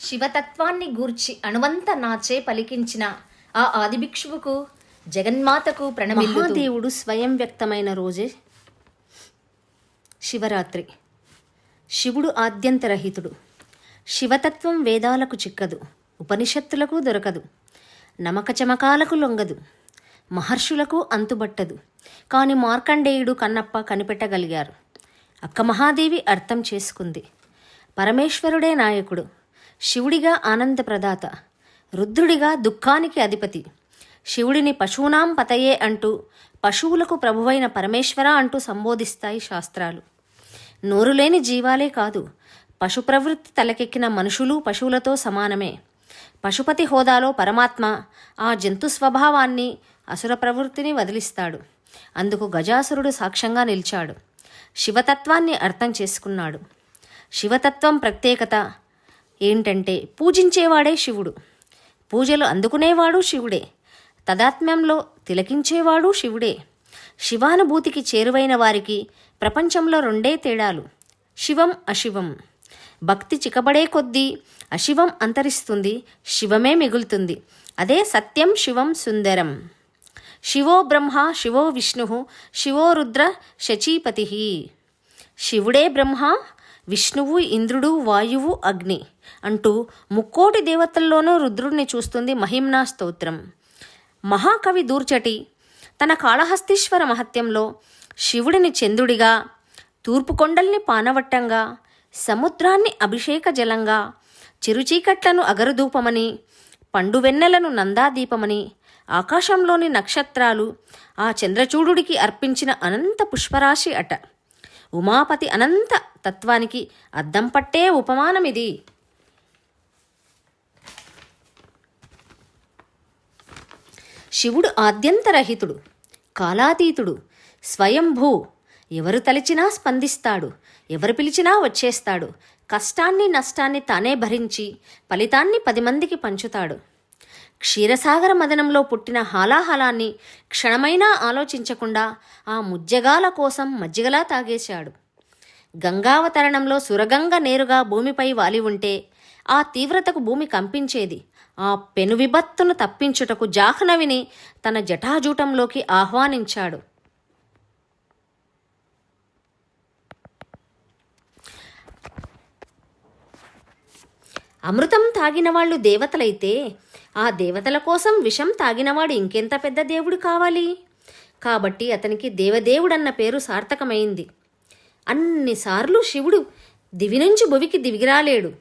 శివతత్వాన్ని గూర్చి అణువంత నాచే పలికించిన ఆ ఆదిభిక్షువుకు జగన్మాతకు ప్రణమిల్లు దేవుడు స్వయం వ్యక్తమైన రోజే శివరాత్రి. శివుడు ఆద్యంతరహితుడు శివతత్వం వేదాలకు చిక్కదు. ఉపనిషత్తులకు దొరకదు. నమక చమకాలకు లొంగదు. మహర్షులకు అంతుబట్టదు. కాని మార్కండేయుడు కన్నప్ప కనిపెట్టగలిగారు. అక్క మహాదేవి అర్థం చేసుకుంది. పరమేశ్వరుడే నాయకుడు. శివుడిగా ఆనందప్రదాత రుద్రుడిగా దుఃఖానికి అధిపతి. శివుడిని పశూనాం పతయే అంటూ పశువులకు ప్రభువైన పరమేశ్వర అంటూ సంబోధిస్తాయి శాస్త్రాలు. నోరులేని జీవాలే కాదు పశు ప్రవృత్తి తలకెక్కిన మనుషులు పశువులతో సమానమే. పశుపతి హోదాలో పరమాత్మ ఆ జంతు స్వభావాన్ని అసుర ప్రవృత్తిని వదిలిస్తాడు. అందుకు గజాసురుడు సాక్ష్యంగా నిలిచాడు. శివతత్వాన్ని అర్థం చేసుకున్నాడు. శివతత్వం ప్రత్యేకత ఏంటంటే పూజించేవాడే శివుడు. పూజలు అందుకునేవాడు శివుడే. తదాత్మ్యంలో తిలకించేవాడు శివుడే. శివానుభూతికి చేరువైన వారికి ప్రపంచంలో రెండే తేడాలు. శివం అశివం. భక్తి చికబడే కొద్దీ అశివం అంతరిస్తుంది శివమే మిగులుతుంది. అదే సత్యం శివం సుందరం. శివో బ్రహ్మ శివో విష్ణు శివో రుద్ర శచీపతి. శివుడే బ్రహ్మ విష్ణువు ఇంద్రుడు వాయువు అగ్ని అంటూ ముక్కోటి దేవతల్లోనూ రుద్రుడిని చూస్తుంది మహిమ్నా స్తోత్రం. మహాకవి దూర్చటి తన కాళహస్తీశ్వర మహత్యంలో శివుడిని చంద్రుడిగా తూర్పుకొండల్ని పానవట్టంగా సముద్రాన్ని అభిషేక జలంగా చిరుచీకట్లను అగరుదూపమని పండువెన్నెలను నందాదీపమని ఆకాశంలోని నక్షత్రాలు ఆ చంద్రచూడుడికి అర్పించిన అనంత పుష్పరాశి అట. ఉమాపతి అనంత తత్వానికి అద్దం పట్టే ఉపమానమిది. శివుడు ఆద్యంతరహితుడు కాలాతీతుడు స్వయంభూ ఎవరు తలిచినా స్పందిస్తాడు ఎవరు పిలిచినా వచ్చేస్తాడు కష్టాన్ని నష్టాన్ని తానే భరించి ఫలితాన్ని పది మందికి పంచుతాడు. క్షీరసాగర మదనంలో పుట్టిన హాలాహలాన్ని క్షణమైనా ఆలోచించకుండా ఆ ముజ్జగాల కోసం మజ్జిగలా తాగేశాడు. గంగావతరణంలో సురగంగ నేరుగా భూమిపై వాలి ఉంటే ఆ తీవ్రతకు భూమి కంపించేది. ఆ పెను విపత్తును తప్పించుటకు జాహ్నవిని తన జటాజూటంలోకి ఆహ్వానించాడు. అమృతం తాగిన వాళ్ళు దేవతలైతే ఆ దేవతల కోసం విషం తాగినవాడు ఇంకెంత పెద్ద దేవుడు కావాలి? కాబట్టి అతనికి దేవదేవుడన్న పేరు సార్థకమైంది. అన్నిసార్లు శివుడు దివి నుంచి భువికి దివిగిరాలేడు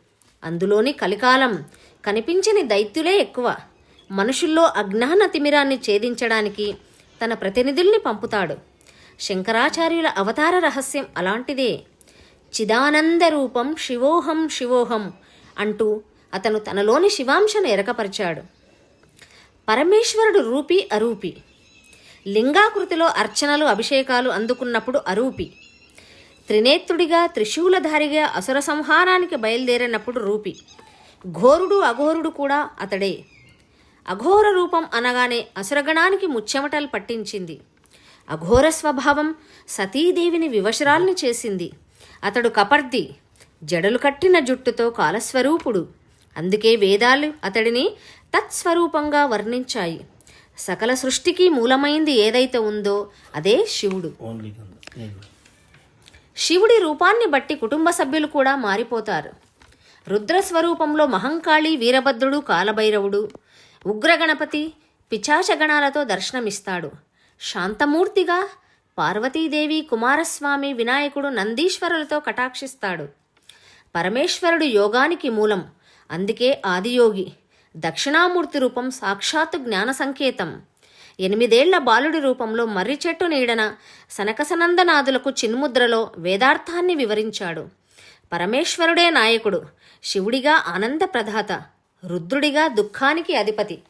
అందులోని కలికాలం కనిపించని దైత్యులే ఎక్కువ. మనుషుల్లో అజ్ఞాన తిమిరాన్ని ఛేదించడానికి తన ప్రతినిధుల్ని పంపుతాడు. శంకరాచార్యుల అవతార రహస్యం అలాంటిదే. చిదానంద రూపం శివోహం శివోహం అంటూ అతను తనలోని శివాంశను ఎరకపరిచాడు. పరమేశ్వరుడు రూపి అరూపి. లింగాకృతిలో అర్చనలు అభిషేకాలు అందుకున్నప్పుడు అరూపి. త్రినేత్రుడిగా త్రిశూలధారిగా అసుర సంహారానికి బయలుదేరినప్పుడు రూపి. ఘోరుడు అఘోరుడు కూడా అతడే. అఘోర రూపం అనగానే అసురగణానికి ముచ్చెమటలు పట్టించింది. అఘోర స్వభావం సతీదేవిని వివశరాల్ని చేసింది. అతడు కపర్ది జడలు కట్టిన జుట్టుతో కాలస్వరూపుడు. అందుకే వేదాలు అతడిని తత్స్వరూపంగా వర్ణించాయి. సకల సృష్టికి మూలమైంది ఏదైతే ఉందో అదే శివుడు. శివుడి రూపాన్ని బట్టి కుటుంబ సభ్యులు కూడా మారిపోతారు. రుద్ర స్వరూపంలో మహంకాళి వీరభద్రుడు కాలభైరవుడు ఉగ్రగణపతి పిచాచగణాలతో దర్శనమిస్తాడు. శాంతమూర్తిగా పార్వతీదేవి కుమారస్వామి వినాయకుడు నందీశ్వరులతో కటాక్షిస్తాడు. పరమేశ్వరుడు యోగానికి మూలం. అందుకే ఆదియోగి దక్షిణామూర్తి రూపం సాక్షాత్తు జ్ఞాన సంకేతం. ఎనిమిదేళ్ళ బాలుడి రూపంలో మర్రి చెట్టు నీడన సనకసనందనాథులకు చిన్ముద్రలో వేదార్థాన్ని వివరించాడు. పరమేశ్వరుడే నాయకుడు శివుడిగా ఆనంద ప్రధాత రుద్రుడిగా దుఃఖానికి అధిపతి.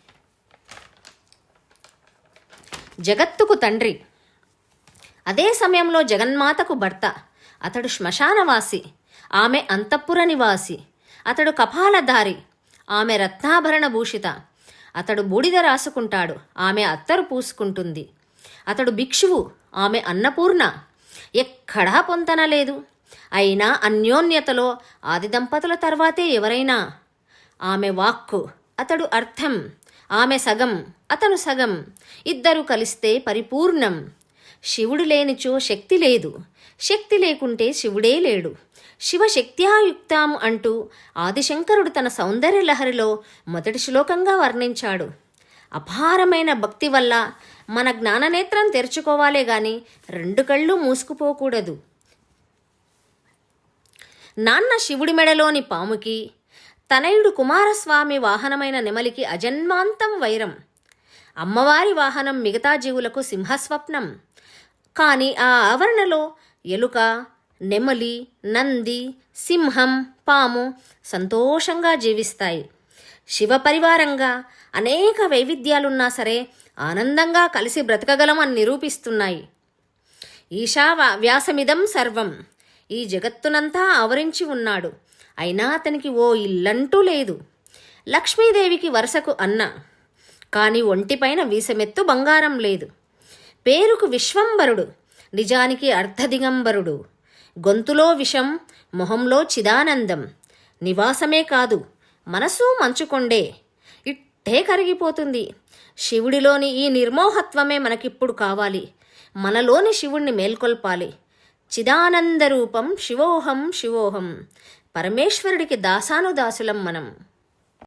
జగత్తుకు తండ్రి. అదే సమయంలో జగన్మాతకు భర్త అతడు శ్మశానవాసి ఆమె అంతఃపుర నివాసి. అతడు కపాలధారి ఆమె రత్నాభరణ భూషిత. అతడు బూడిద రాసుకుంటాడు ఆమె అత్తరు పూసుకుంటుంది. అతడు భిక్షువు ఆమె అన్నపూర్ణ. ఎక్కడా పొంతన లేదు. అయినా అన్యోన్యతలో ఆది దంపతుల తర్వాతే ఎవరైనా. ఆమె వాక్కు అతడు అర్థం. ఆమె సగం అతను సగం. ఇద్దరు కలిస్తే పరిపూర్ణం. శివుడు లేనిచో శక్తి లేదు. శక్తి లేకుంటే శివుడే లేడు. శివశక్త్యాయుక్తాం అంటూ ఆదిశంకరుడు తన సౌందర్య లహరిలో మొదటి శ్లోకంగా వర్ణించాడు. అపారమైన భక్తి వల్ల మన జ్ఞాననేత్రం తెరుచుకోవాలే గాని రెండు కళ్ళు మూసుకుపోకూడదు. నాన్న శివుడి మెడలోని పాముకి తనయుడు కుమారస్వామి వాహనమైన నెమలికి అజన్మాంతం వైరం. అమ్మవారి వాహనం మిగతా జీవులకు సింహస్వప్నం. కానీ ఆ ఆవరణలో ఎలుక నెమలి నంది సింహం పాము సంతోషంగా జీవిస్తాయి. శివ పరివారంగా అనేక వైవిధ్యాలున్నా సరే ఆనందంగా కలిసి బ్రతకగలం అని నిరూపిస్తున్నాయి ఈశా వ్యాసమిదం సర్వం. ఈ జగత్తునంతా ఆవరించి ఉన్నాడు. అయినా అతనికి ఓ ఇల్లంటూ లేదు. లక్ష్మీదేవికి వరుసకు అన్న. కాని ఒంటిపైన వీసమెత్తు బంగారం లేదు. పేరుకు విశ్వంబరుడు. నిజానికి అర్ధదిగంబరుడు. గొంతులో విషం మొహంలో చిదానందం. నివాసమే కాదు మనసు మంచుకొండే. ఇట్టే కరిగిపోతుంది. శివుడిలోని ఈ నిర్మోహత్వమే మనకిప్పుడు కావాలి. మనలోని శివుణ్ణి మేల్కొల్పాలి. చిదానంద రూపం శివోహం శివోహం. పరమేశ్వరుడికి దాసానుదాసులం మనం.